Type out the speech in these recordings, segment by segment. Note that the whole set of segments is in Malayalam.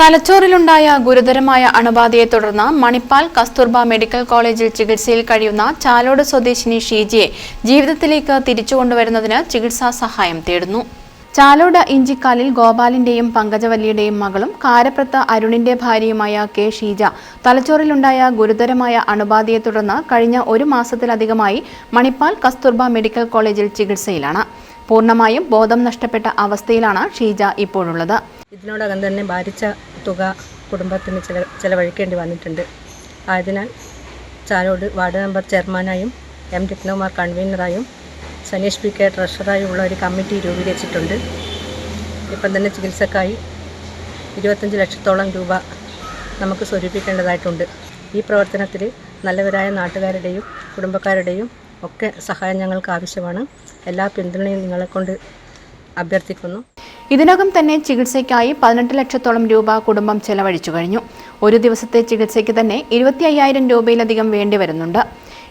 തലച്ചോറിലുണ്ടായ ഗുരുതരമായ അണുബാധയെ തുടർന്ന് മണിപ്പാൽ കസ്തൂർബ മെഡിക്കൽ കോളേജിൽ ചികിത്സയിൽ കഴിയുന്ന ചാലോട് സ്വദേശിനി ഷീജിയെ ജീവിതത്തിലേക്ക് തിരിച്ചുകൊണ്ടുവരുന്നതിന് ചികിത്സാ സഹായം തേടുന്നു. ചാലോട് ഇഞ്ചിക്കാലിൽ ഗോപാലിന്റെയും പങ്കജവല്ലിയുടെയും മകളും കാരപ്രത്ത് അരുണിന്റെ ഭാര്യയുമായ കെ ഷീജ തലച്ചോറിലുണ്ടായ ഗുരുതരമായ അണുബാധയെ തുടർന്ന് കഴിഞ്ഞ ഒരു മാസത്തിലധികമായി മണിപ്പാൽ കസ്തൂർബ മെഡിക്കൽ കോളേജിൽ ചികിത്സയിലാണ്. പൂർണമായും ബോധം നഷ്ടപ്പെട്ട അവസ്ഥയിലാണ് ഷീജ ഇപ്പോഴുള്ളത്. ഇതിനോടകം തന്നെ ഭാരിച്ച തുക കുടുംബത്തിന് ചില ചിലവഴിക്കേണ്ടി വന്നിട്ടുണ്ട്. ആയതിനാൽ ചാലോട് വാർഡ് മെമ്പർ ചെയർമാനായും എം രത്നകുമാർ കൺവീനറായും സനീഷ് പി കെ ട്രഷറായും ഉള്ള ഒരു കമ്മിറ്റി രൂപീകരിച്ചിട്ടുണ്ട്. ഇപ്പം തന്നെ ചികിത്സക്കായി ഇരുപത്തഞ്ച് ലക്ഷത്തോളം രൂപ നമുക്ക് സ്വരൂപിക്കേണ്ടതായിട്ടുണ്ട്. ഈ പ്രവർത്തനത്തിൽ നല്ലവരായ നാട്ടുകാരുടെയും കുടുംബക്കാരുടെയും ഒക്കെ സഹായം ഞങ്ങൾക്ക് ആവശ്യമാണ്. എല്ലാ പിന്തുണയും നിങ്ങളെക്കൊണ്ട് അഭ്യർത്ഥിക്കുന്നു. ഇതിനകം തന്നെ ചികിത്സയ്ക്കായി പതിനെട്ട് ലക്ഷത്തോളം രൂപ കുടുംബം ചെലവഴിച്ചു കഴിഞ്ഞു. ഒരു ദിവസത്തെ ചികിത്സയ്ക്ക് തന്നെ ഇരുപത്തി അയ്യായിരം രൂപയിലധികം വേണ്ടിവരുന്നുണ്ട്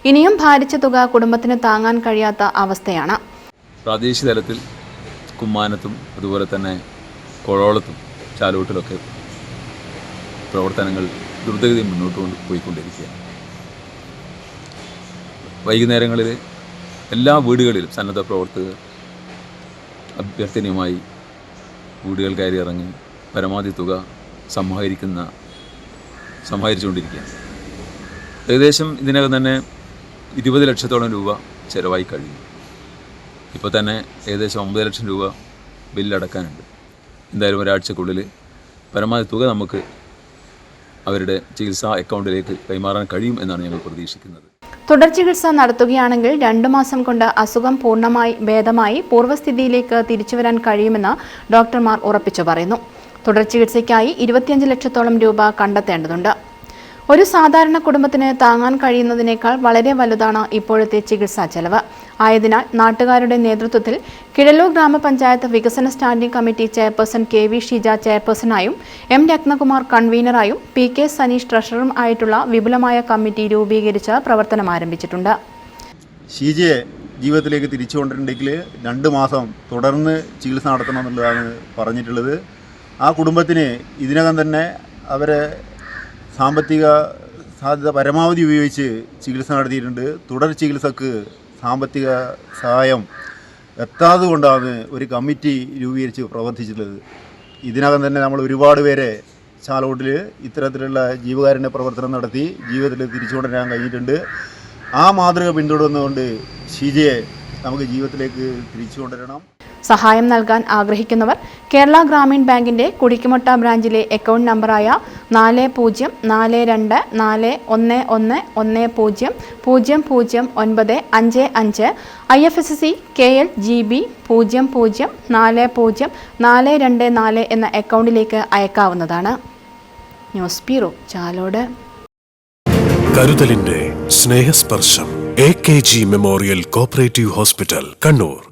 ഇനിയും ഭാരിച്ച തുക കുടുംബത്തിന് താങ്ങാൻ കഴിയാത്ത അവസ്ഥയാണ്. പ്രാദേശിക തലത്തിൽ കുമ്മാനത്തും അതുപോലെ തന്നെ കോഴോളത്തും ചാലോട്ടിലൊക്കെ പ്രവർത്തനങ്ങൾ ദ്രുതഗതി മുന്നോട്ട് കൊണ്ട് പോയിക്കൊണ്ടിരിക്കുകയാണ്. വൈകുന്നേരങ്ങളിൽ എല്ലാ വീടുകളിലും സന്നദ്ധ പ്രവർത്തകർ അഭ്യർത്ഥനയുമായി വീടുകൾ കയറി ഇറങ്ങി പരമാവധി തുക സമാഹരിക്കുന്ന സമാഹരിച്ചുകൊണ്ടിരിക്കുകയാണ്. ഏകദേശം ഇതിനകം തന്നെ ഇരുപത് ലക്ഷത്തോളം രൂപ ചിലവായി കഴിഞ്ഞു. ഇപ്പോൾ തന്നെ ഏകദേശം ഒമ്പത് ലക്ഷം രൂപ ബില്ലടക്കാനുണ്ട് എന്തായാലും ഒരാഴ്ചക്കുള്ളിൽ പരമാവധി തുക നമുക്ക് അവരുടെ ചികിത്സാ അക്കൗണ്ടിലേക്ക് കൈമാറാൻ കഴിയും എന്നാണ് ഞങ്ങൾ പ്രതീക്ഷിക്കുന്നത്. തുടർ ചികിത്സ നടത്തുകയാണെങ്കിൽ രണ്ടു മാസം കൊണ്ട് അസുഖം പൂർണമായി ഭേദമായി പൂർവസ്ഥിതിയിലേക്ക് തിരിച്ചുവരാൻ കഴിയുമെന്ന് ഡോക്ടർമാർ ഉറപ്പിച്ചു പറയുന്നു. തുടർ ചികിത്സയ്ക്കായി ഇരുപത്തിയഞ്ച് ലക്ഷത്തോളം രൂപ കണ്ടെത്തേണ്ടതുണ്ട്. ഒരു സാധാരണ കുടുംബത്തിന് താങ്ങാൻ കഴിയുന്നതിനേക്കാൾ വളരെ വലുതാണ് ഇപ്പോഴത്തെ ചികിത്സാ ചെലവ്. ആയതിനാൽ നാട്ടുകാരുടെ നേതൃത്വത്തിൽ കിഴലൂർ ഗ്രാമപഞ്ചായത്ത് വികസന standing committee chairperson K V Sheeja ചെയർപേഴ്സണായും M Ratnakumar കൺവീനറായും പി കെ സനീഷ് ട്രഷററും ആയിട്ടുള്ള വിപുലമായ കമ്മിറ്റി രൂപീകരിച്ച് പ്രവർത്തനം ആരംഭിച്ചിട്ടുണ്ട്. ഷീജയെ ജീവിതത്തിലേക്ക് തിരിച്ചു കൊണ്ടിട്ടുണ്ടെങ്കിൽ രണ്ട് മാസം തുടർന്ന് ചികിത്സ നടത്തണം എന്നുള്ളതാണ് പറഞ്ഞിട്ടുള്ളത്. ആ കുടുംബത്തിന് ഇതിനകം തന്നെ അവരെ സാമ്പത്തിക സാധ്യത പരമാവധി ഉപയോഗിച്ച് ചികിത്സ നടത്തിയിട്ടുണ്ട്. തുടർ ചികിത്സക്ക് സാമ്പത്തിക സഹായം എത്താതെ കൊണ്ടാണ് ഒരു കമ്മിറ്റി രൂപീകരിച്ച് പ്രവർത്തിച്ചിട്ടുള്ളത്. ഇതിനകം തന്നെ നമ്മൾ ഒരുപാട് പേരെ ചാലോട്ടിൽ ഇത്തരത്തിലുള്ള ജീവകാരുണ്യ പ്രവർത്തനം നടത്തി ജീവിതത്തിൽ തിരിച്ചുകൊണ്ടുവരാൻ കഴിഞ്ഞിട്ടുണ്ട്. ആ മാതൃക പിന്തുടർന്നുകൊണ്ട് ഷീജയെ നമുക്ക് ജീവിതത്തിലേക്ക് തിരിച്ചു കൊണ്ടുവരണം. സഹായം നൽകാൻ ആഗ്രഹിക്കുന്നവർ കേരള ഗ്രാമീൺ ബാങ്കിന്റെ കുടിക്കുമുട്ട ബ്രാഞ്ചിലെ അക്കൗണ്ട് നമ്പറായ നാല് പൂജ്യം നാല് രണ്ട് നാല് ഒന്ന് ഒന്ന് ഒന്ന് പൂജ്യം പൂജ്യം പൂജ്യം ഒൻപത് അഞ്ച് അഞ്ച് I F S C K L G B പൂജ്യം പൂജ്യം നാല് പൂജ്യം നാല് രണ്ട് നാല് എന്ന അക്കൗണ്ടിലേക്ക് അയക്കാവുന്നതാണ്. News bureau Chalode. കരുതലിന്റെ Snehasparsham A K G memorial cooperative hospital Kannur.